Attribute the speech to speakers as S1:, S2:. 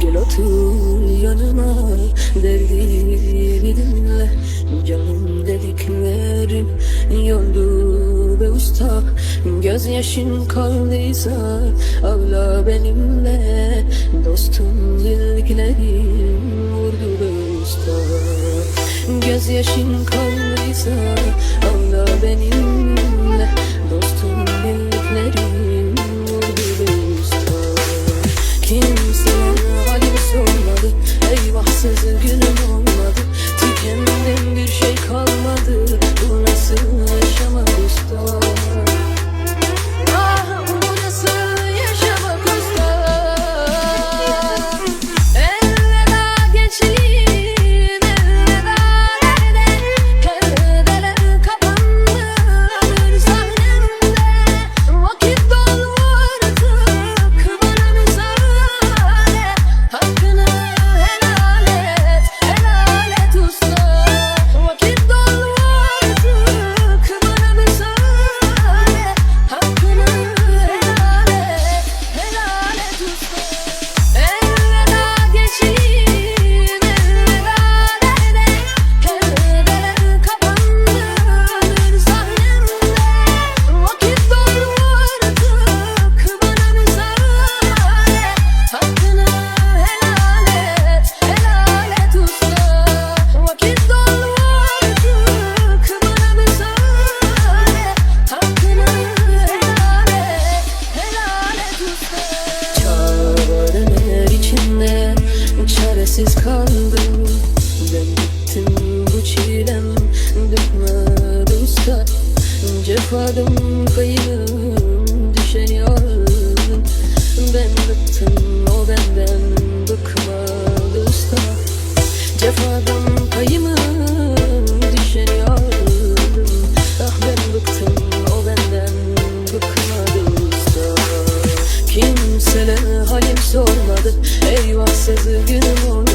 S1: Gel otur yanıma Derdimi dinle. Canım dediklerim Yoldu be usta. Gözyaşın kaldıysa Ağla benimle. Dostum dediklerim Vurdu be usta. Gözyaşın kaldıysa Ağla benimle. Dostum dediklerim Eyvahsız günüm Cefadım kayığım düşeni aldım Ben bıktım o benden bıkmadı usta Cefadan payımı düşeni aldım Ah ben bıktım o benden bıkmadı usta Kimseler halim sormadı Eyvahsız günüm olmadı